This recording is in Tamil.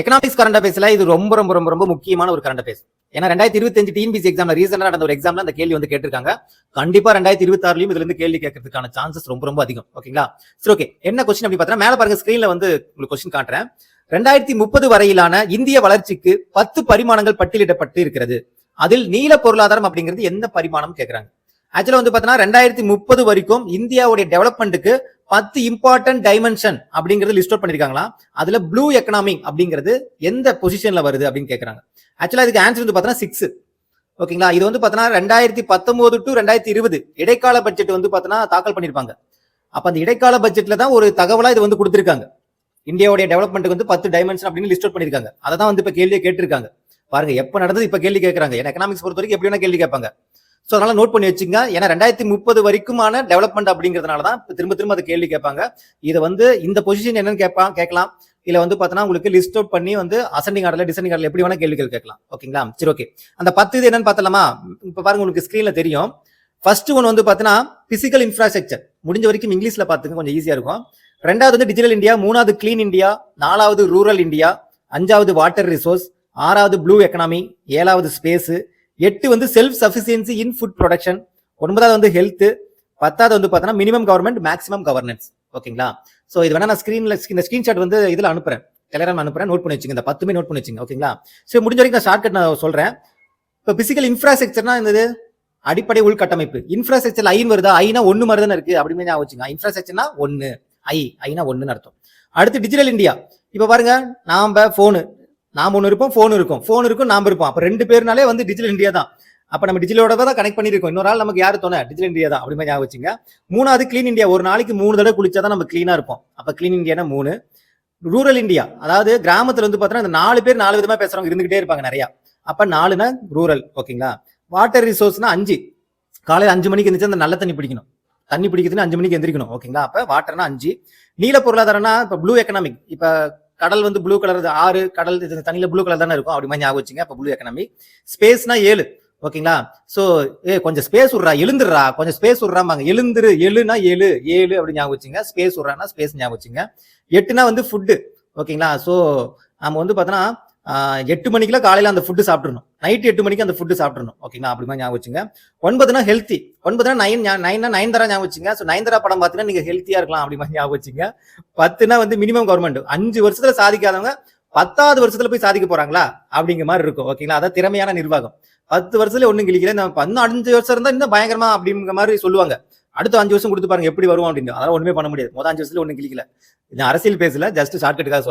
எக்கனாமிக்ஸ் கரண்ட் அஃபேர்ஸ்ல இது ரொம்ப ரொம்ப ரொம்ப ரொம்ப முக்கியமான ஒரு கரண்ட் அஃபேர்ஸ் ஏன்னா ரெண்டாயிரத்தி இருபத்தஞ்சு டிஎன்பிசி எக்ஸாம்ல ரீசெண்டா நடந்த ஒரு எக்ஸாம்ல அந்த கேள்வி வந்து கேட்டிருக்காங்க. கண்டிப்பா ரெண்டாயிரத்தி இருபத்தி ஆறுலயும் இதுல இருந்து கேள்வி கேட்கறதுக்கான சான்சஸ் ரொம்ப ரொம்ப அதிகம். ஓகேங்களா? சரி ஓகே. என்ன கொஸ்டின் அப்படி பார்த்தா மேல பாருங்க ஸ்கிரீன்ல வந்து உங்களுக்கு கொஸ்டின் காட்டுறேன். ரெண்டாயிரத்தி முப்பது வரையிலான இந்திய வளர்ச்சிக்கு பத்து பரிமாணங்கள் பட்டியலிடப்பட்டு இருக்கிறது. அதில் நீல பொருளாதாரம் அப்படிங்கிறது எந்த பரிமாணம் கேட்கறாங்க ஆக்சுவலாக வந்து பார்த்தீங்கன்னா ரெண்டாயிரத்தி முப்பது வரைக்கும் இந்தியாவுடைய டெவலப்மெண்ட்டுக்கு பத்து இம்பார்ட்டன்ட் டைமென்ஷன் அப்படிங்கிறது லிஸ்ட் அவுட் பண்ணியிருக்காங்களா அதில் ப்ளூ எக்கனாமி அப்படிங்கிறது எந்த பொசிஷனில் வருது அப்படின்னு கேட்குறாங்க ஆக்சுவலாக இதுக்கு ஆன்சர் வந்து பார்த்தீங்கன்னா சிக்ஸ் ஓகேங்களா இது வந்து பார்த்தீங்கன்னா ரெண்டாயிரத்தி பத்தொம்போது டு ரெண்டாயிரத்தி இருபது இடைக்கால பட்ஜெட் வந்து பார்த்தீங்கன்னா தாக்கல் பண்ணியிருப்பாங்க அப்போ அந்த இடைக்கால பட்ஜெட்டில் தான் ஒரு தகவலாக இது வந்து கொடுத்துருக்காங்க. இந்தியாவுடைய டெவலப்மெண்ட்டுக்கு வந்து பத்து டைமென்ஷன் அப்படின்னு லிஸ்ட் அவுட் பண்ணிருக்காங்க. அதை தான் வந்து இப்போ கேள்வியை கேட்டிருக்காங்க. பாருங்க எப்போ நடந்தது இப்போ கேள்வி கேட்குறாங்க ஏன்னா எக்கனாமிக்ஸ் பொறுத்த வரைக்கும் எப்படி வேணா கேள்வி கேட்பாங்க. ஸோ அதனால நோட் பண்ணி வச்சுங்க ஏன்னா ரெண்டாயிரத்தி முப்பது வரைக்குமான டெவலப்மெண்ட் அப்படிங்கிறதுனால தான் திரும்ப திரும்ப அதை கேள்வி கேட்பாங்க. இதை வந்து இந்த பொசிஷன் என்னன்னு கேட்பான் கேட்கலாம். இல்லை வந்து பார்த்தோன்னா உங்களுக்கு லிஸ்ட் அவுட் பண்ணி வந்து அசெண்டிங் ஆர்டர்ல டிசெண்டிங் ஆர்டர்ல எப்படி வேணா கேள்விகள் கேட்கலாம். ஓகேங்களா சரி ஓகே அந்த பத்து இது என்னன்னு பார்த்தலாமா இப்போ பாருங்க உங்களுக்கு ஸ்க்ரீனில் தெரியும். ஃபர்ஸ்ட் ஒன்று வந்து பார்த்தீங்கன்னா பிசிக்கல் இன்ஃப்ராஸ்ட்ரக்சர் முடிஞ்ச வரைக்கும் இங்கிலீஷில் பார்த்துங்க கொஞ்சம் ஈஸியாக இருக்கும். ரெண்டாவது வந்து டிஜிட்டல் இந்தியா மூணாவது கிளீன் இந்தியா நாலாவது ரூரல் இந்தியா அஞ்சாவது வாட்டர் ரிசோர்ஸ் ஆறாவது ப்ளூ எக்கனாமி ஏழாவது ஸ்பேஸு எட்டு வந்து self sufficiency in food production ஒன்பதாவது வந்து ஹெல்த் பத்தாவது வந்து பார்த்தோன்னா மினிமம் கவர்மெண்ட் மேக்ஸிமம் கவர்னன்ஸ் ஓகேங்களா? ஸோ இது வேணா நான் ஸ்க்ரீன்ல இந்த ஸ்க்ரீன்ஷாட் வந்து இதில் அனுப்புறேன். டெலகிராம் அனுப்புறேன். நோட் பண்ணி வச்சுங்க இந்த பத்துமே நோட் பண்ணி வச்சுங்க ஓகேங்களா? ஸோ முடிஞ்ச வரைக்கும் நான் ஷார்ட்கட் நான் சொல்கிறேன் இப்போ பிசிக்கல் இன்ஃப்ராஸ்ட்ரக்சர்னா என்னது? அடிப்படை உள்கட்டமைப்பு. இன்ஃப்ராஸ்ட்ரக்சர் ஐன் வருதா? ஐனா ஒன்று மாதிரி தானே இருக்குது அப்படின்னு நான் வச்சுங்க இன்ஃப்ராஸ்ட்ரக்சர்னா ஒன்று ஐ ஐனா ஒன்றுன்னு அர்த்தம். அடுத்து டிஜிட்டல் இந்தியா இப்போ பாருங்க நாம் ஃபோனு நாம் ஒன்று இருப்போம் ஃபோன் இருக்கும். ஃபோன் இருக்கும் நாம் இருப்போம். அப்போ ரெண்டு பேர்னாலே வந்து டிஜிட்டல் இந்தியா தான். அப்போ நம்ம டிஜிட்டலோட தான் கனெக்ட் பண்ணியிருக்கோம். இன்னொரு ஆள் நமக்கு யார் தோண டிஜிட்டல் இந்தியா தான். அப்படி மாதிரி ஞாபகம் வச்சுங்க. மூணாவது க்ளீன் இந்தியா ஒரு நாளைக்கு மூணு தடவை குளிச்சா தான் நம்ம க்ளீனாக இருப்போம். அப்போ க்ளீன் இந்தியானா மூணு. ரூரல் இந்தியா அதாவது கிராமத்தில் வந்து பார்த்தோன்னா இந்த நாலு பேர் நாலு விதமாக பேசுகிறவங்க இருந்துகிட்டே இருப்பாங்க நிறையா. அப்போ நாலுனா ரூரல் ஓகேங்களா? வாட்டர் ரிசோர்ஸ்னா அஞ்சு. காலையில் அஞ்சு மணிக்கு எந்திரிச்சு அந்த நல்ல தண்ணி பிடிக்கணும். தண்ணி பிடிக்கிறதுன்னு அஞ்சு மணிக்கு எந்திரிக்கணும் ஓகேங்களா? அப்போ வாட்டர்னா அஞ்சு. நீல பொருளாதாரம்னா இப்போ ப்ளூ எக்கனாமிக் இப்போ கடல் வந்து ப்ளூ கலர் ஆறு கடல் இது தண்ணியில் ப்ளூ கலர் தானே இருக்கும். அப்படி மாதிரி ஞாபகம் வச்சுங்க. அப்போ ப்ளூ எக்கனாமி ஸ்பேஸ்னா ஏழு. ஓகேங்களா ஸோ ஏ கொஞ்சம் ஸ்பேஸ் விட்றா எழுந்துடுறா. கொஞ்சம் ஸ்பேஸ் விட்றாமாங்க எழுந்துரு எழுனா ஏழு ஏழு அப்படி ஞாபகம் வச்சுங்க. ஸ்பேஸ் விட்றான்னா ஸ்பேஸ் ஞாபகம் வச்சுங்க. எட்டுனா வந்து ஃபுட்டு ஓகேங்களா ஸோ நம்ம வந்து பார்த்தோன்னா எட்டு மணிக்கெல்லாம் காலையில் அந்த ஃபுட்டு சாப்பிட்றணும் நைட் எட்டு மணிக்கு அந்த ஃபுட்டு சாப்பிட்றணும் ஓகேங்களா அப்படி மாதிரி ஞாபகம் வச்சுங்க. ஒன்பதுனா ஹெல்த்தி ஒன்பதுனா நைன் நைன்னா நைன் தரா ஞாபகம் வச்சுங்க. ஸோ நைன் தரா படம் பார்த்தீங்கன்னா நீங்க ஹெல்த்தியா இருக்கலாம் அப்படி மாதிரி ஞாபகம் வச்சுங்க. பத்துனா வந்து மினிமம் கவர்மெண்ட் அஞ்சு வருஷத்துல சாதிக்காதவங்க பத்தாவது வருஷத்துல போய் சாதிக்க போறாங்களா? அப்படிங்கிற மாதிரி இருக்கும். ஓகேங்களா அதான் திறமையான நிர்வாகம். பத்து வருஷத்துல ஒன்றும் கிளிக்கல நம்ம இன்னும் அஞ்சு வருஷம் இருந்தால் இன்னும் பயங்கரமா அப்படிங்கிற மாதிரி சொல்லுவாங்க. அடுத்த அஞ்சு வருஷம் கொடுத்து பாருங்க எப்படி வரும் அப்படின்னு. அதெல்லாம் ஒண்ணுமே பண்ண முடியாது. மொதல் அஞ்சு வருஷத்துல ஒன்றும் கிளிக்கல நான் அரசியல் பேசல. ஜஸ்ட் ஷார்ட்கட்டுக்காக